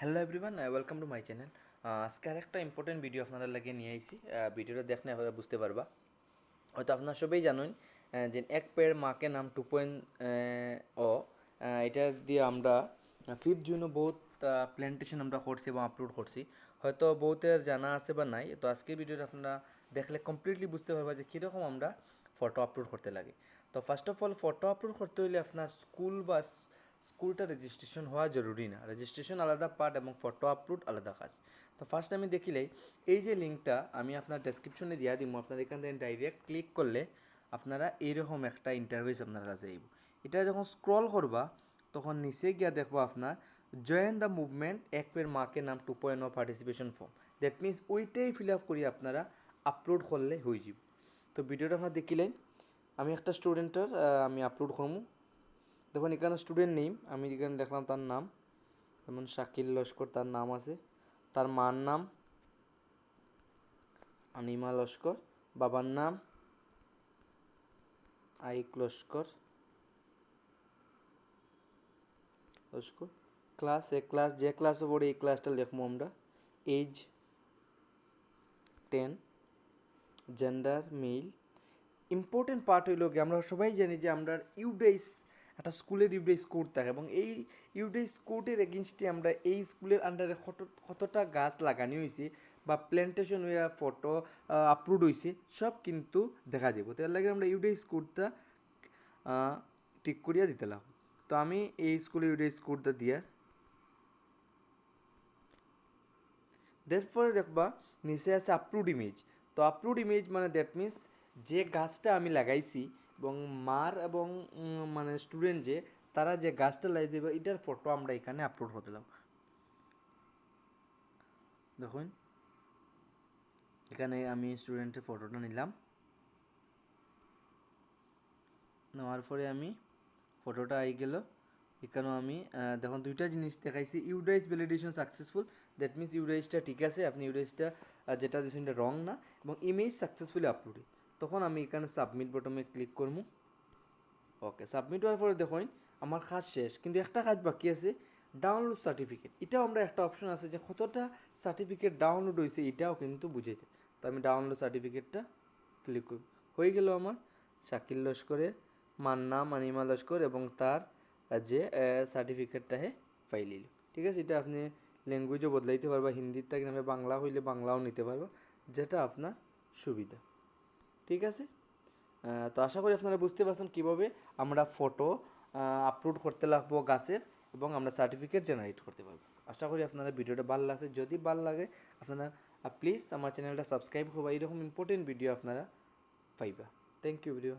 Hello everyone welcome to my channel আজকে আর একটা ইম্পর্টেন্ট ভিডিও আপনারা লাগিয়ে নিয়ে আইছি। ভিডিওটা দেখলে আপনারা বুঝতে পারবা। হয়তো আপনারা সবাই জানেন যে এক পের মাকে নাম টু পয়েন্ট ও এটা দিয়ে আমরা ফিফথ জুনও বহুত প্ল্যান্টেশন আমরা করছি এবং আপলোড করছি। হয়তো বহুতের জানা আছে বা নাই, তো আজকের ভিডিওটা আপনারা দেখলে কমপ্লিটলি বুঝতে পারবা যে কীরকম আমরা ফটো আপলোড করতে লাগে। তো first of all photo upload করতে হলে আপনার স্কুল বা স্কুলটা রেজিস্ট্রেশন হওয়া জরুরি না। রেজিস্ট্রেশন আলাদা পার্ট এবং ফটো আপলোড আলাদা কাজ। তো ফার্স্ট আমি দেখিলেই এই যে লিঙ্কটা আমি আপনার ডেসক্রিপশনে দিয়া দিব আপনার এখান থেকে ডাইরেক্ট ক্লিক করলে আপনারা এইরকম একটা ইন্টারভিউস আপনার কাছে আইব। এটা যখন স্ক্রল করবা, তখন নিচে গিয়া দেখবা আপনার জয়েন দ্য মুভমেন্ট এক পের মাকে নাম two point participation form that means ওইটাই ফিল আপ করি আপনারা আপলোড করলে হয়ে যাব তো ভিডিওটা আপনারা দেখিলেন। আমি একটা স্টুডেন্টের আমি আপলোড করব দেখুন, এখানে স্টুডেন্ট নেই আমি এখানে দেখলাম তার নাম। যেমন শাকিল লস্কর, তার নাম আছে। তার মার নাম অনিমা লস্কর, বাবার নাম আইক লস্কর লস্কর। ক্লাস এ, ক্লাস যে ক্লাসে পড়ে, এই ক্লাসটা লিখব আমরা। Age ten gender male important part হইল কি, আমরা সবাই জানি যে আমরা ইউডাইস একটা স্কুলের ইউডাইস কোড থাকে এবং এই ইউডাইস কোডের এগেনস্টে আমরা এই স্কুলের আন্ডারে কত, কতটা গাছ লাগানি হয়েছে বা প্ল্যান্টেশন হইয়া ফটো আপলোড হয়েছে সব কিন্তু দেখা যাব তার লাগে আমরা ইউডাইস স্কোরটা ঠিক করিয়া দিতে লাগ তো আমি এই স্কুলে ইউডাইস কোডটা দিয়ার পরে দেখবা, নিচে আছে আপলোড ইমেজ তো আপলোড ইমেজ মানে দ্যাট মিন্স যে গাছটা আমি লাগাইছি এবং মার এবং মানে স্টুডেন্ট যে, তারা যে গাছটা লাগিয়ে দেবে, এটার ফটো আমরা এখানে আপলোড হতে দিলাম। দেখুন। এখানে আমি স্টুডেন্টের ফটোটা নিলাম। নেওয়ার পরে আমি ফটোটা আই গেল। এখানেও আমি দেখুন, দুইটা জিনিস দেখাইছি। UDISE validation successful that means ইউডাইসটা ঠিক আছে, আপনি ইউডাইসটা যেটা দিয়েছেন এটা রং না, এবং ইমেজ সাকসেসফুলি আপলোডে তখন আমি এখানে সাবমিট বটমে ক্লিক করব। ওকে সাবমিট হওয়ার পরে দেখুন, আমার কাজ শেষ। কিন্তু একটা কাজ বাকি আছে ডাউনলোড সার্টিফিকেট এটাও আমরা একটা অপশন আছে যে কতটা সার্টিফিকেট ডাউনলোড হয়েছে, এটাও কিন্তু বুঝেছে তো আমি ডাউনলোড সার্টিফিকেটটা ক্লিক করব। হয়ে গেল আমার শাকিল লস্করের নাম আনিমা লস্কর এবং তার যে সার্টিফিকেটটা হে ফাইলিল ঠিক আছে? এটা আপনি ল্যাঙ্গুয়েজও বদলাইতে পারবা, হিন্দির থেকে বাংলা হইলে বাংলাও নিতে পারবা, যেটা আপনার সুবিধা। ঠিক আছে? তো আশা করি আপনারা বুঝতে পারছেন কীভাবে আমরা ফটো আপলোড করতে লাগবো গাছের এবং আমরা সার্টিফিকেট জেনারেট করতে পারব। আশা করি আপনারা ভিডিওটা ভালো লাগছে। যদি ভালো লাগে, আপনারা প্লিজ আমার চ্যানেলটা সাবস্ক্রাইব করবা এরকম ইম্পর্টেন্ট ভিডিও আপনারা পাইবা। Thank you video